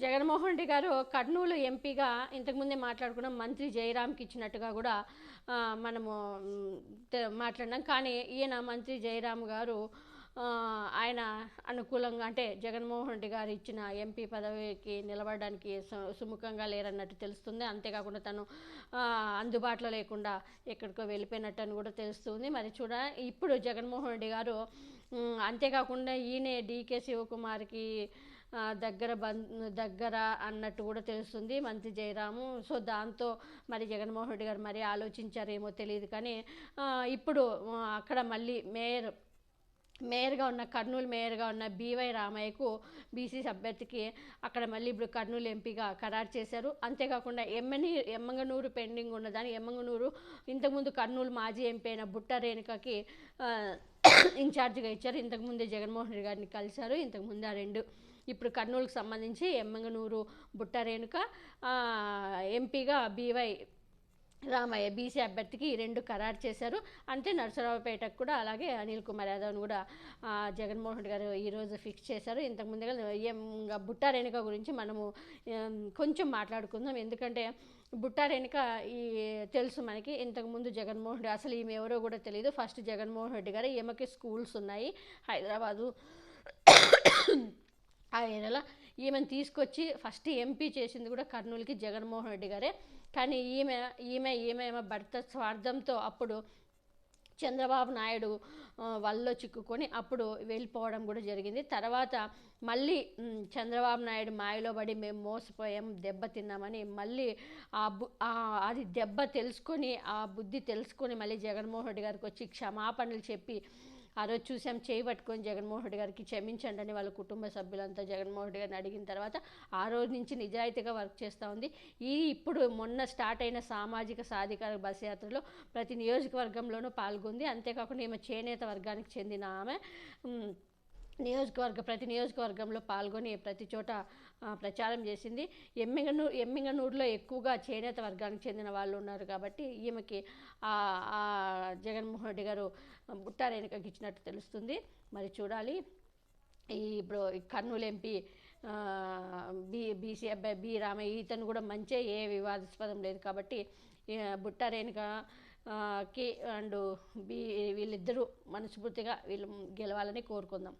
జగన్మోహన్ రెడ్డి గారు కర్నూలు ఎంపీగా ఇంతకుముందే మాట్లాడుకున్నాం. మంత్రి జయరామ్కి ఇచ్చినట్టుగా కూడా మనము మాట్లాడినాం. కానీ ఈయన మంత్రి జయరామ్ గారు ఆయన అనుకూలంగా అంటే జగన్మోహన్ రెడ్డి గారు ఇచ్చిన ఎంపీ పదవికి నిలబడడానికి సు- సుముఖంగా లేరన్నట్టు తెలుస్తుంది. అంతేకాకుండా తను అందుబాటులో లేకుండా ఎక్కడికో వెళ్ళిపోయినట్టు అని కూడా తెలుస్తుంది. మరి చూడ ఇప్పుడు జగన్మోహన్ రెడ్డి గారు అంతేకాకుండా ఈయనే డీకే శివకుమార్కి దగ్గర బం దగ్గర అన్నట్టు కూడా తెలుస్తుంది. మంత్రి జయరాము సో దాంతో మరి జగన్మోహన్ రెడ్డి గారు మరి ఆలోచించారేమో తెలియదు కానీ ఇప్పుడు అక్కడ మళ్ళీ మేయర్ మేయర్గా ఉన్న కర్నూలు మేయర్గా ఉన్న బీవై రామయ్యకు బీసీ అభ్యర్థికి అక్కడ మళ్ళీ ఇప్పుడు కర్నూలు ఎంపీగా ఖరారు చేశారు. అంతేకాకుండా ఎమ్మని ఎమ్మంగనూరు పెండింగ్ ఉన్నదాన్ని ఎమ్మంగనూరు ఇంతకుముందు కర్నూలు మాజీ ఎంపీ అయిన బుట్ట రేణుకకి ఇన్ఛార్జిగా ఇచ్చారు. ఇంతకుముందే జగన్మోహన్ రెడ్డి గారిని కలిశారు. ఇంతకుముందు ఆ రెండు ఇప్పుడు కర్నూలుకు సంబంధించి ఎమ్మంగనూరు బుట్ట రేణుక ఎంపీగా బీవై రామయ్య బీసీ అభ్యర్థికి ఈ రెండు ఖరారు చేశారు. అంటే నరసరావుపేటకు కూడా అలాగే అనిల్ కుమార్ యాదవ్ను కూడా జగన్మోహన్ రెడ్డి గారు ఈరోజు ఫిక్స్ చేశారు. ఇంతకు ముందుగా ఏం ఇంకా బుట్టా రేణుక గురించి మనము కొంచెం మాట్లాడుకుందాం. ఎందుకంటే బుట్టా రేణుక ఈ తెలుసు మనకి. ఇంతకుముందు జగన్మోహన్ రెడ్డి అసలు ఈమె ఎవరో కూడా తెలియదు ఫస్ట్ జగన్మోహన్ రెడ్డి గారు ఈమెకి స్కూల్స్ ఉన్నాయి. హైదరాబాదు ఆ ఏరియాలో ఈమెను తీసుకొచ్చి ఫస్ట్ ఎంపీ చేసింది కూడా కర్నూలుకి జగన్మోహన్ రెడ్డి గారే. కానీ ఈమె ఈమె ఈమె భర్త స్వార్థంతో అప్పుడు చంద్రబాబు నాయుడు వల్ల చిక్కుకొని అప్పుడు వెళ్ళిపోవడం కూడా జరిగింది. తర్వాత మళ్ళీ చంద్రబాబు నాయుడు మాయలో పడి మేము మోసపోయాం దెబ్బ తిన్నామని మళ్ళీ ఆ బు ఆ అది దెబ్బ తెలుసుకొని ఆ బుద్ధి తెలుసుకొని మళ్ళీ జగన్మోహన్ రెడ్డి గారికి వచ్చి క్షమాపణలు చెప్పి ఆ రోజు చూసాం చేయి పట్టుకొని జగన్మోహన్ రెడ్డి గారికి క్షమించండి అని వాళ్ళ కుటుంబ సభ్యులంతా జగన్మోహన్ రెడ్డి గారిని అడిగిన తర్వాత ఆ రోజు నుంచి నిజాయితీగా వర్క్ చేస్తూ ఉంది. ఈ ఇప్పుడు మొన్న స్టార్ట్ అయిన సామాజిక సాధికార బస్ యాత్రలో ప్రతి నియోజకవర్గంలోనూ పాల్గొంది. అంతేకాకుండా ఈమె చేనేత వర్గానికి చెందిన ఆమె. నియోజకవర్గ ప్రతి నియోజకవర్గంలో పాల్గొని ప్రతి చోట ప్రచారం చేసింది. ఎమ్మిగనూరు ఎమ్మిగనూరులో ఎక్కువగా చేనేత వర్గానికి చెందిన వాళ్ళు ఉన్నారు కాబట్టి ఈమెకి ఆ జగన్మోహన్ రెడ్డి గారు బుట్టా ఇచ్చినట్టు తెలుస్తుంది. మరి చూడాలి. ఈ ఇప్పుడు ఈ Kurnool MP B B BC అబ్బాయి బి రామయ్య ఇతను కూడా మంచి ఏ వివాదాస్పదం లేదు కాబట్టి ఈ బుట్టా కి అండ్ బి వీళ్ళిద్దరూ మనస్ఫూర్తిగా వీళ్ళు గెలవాలని కోరుకుందాం.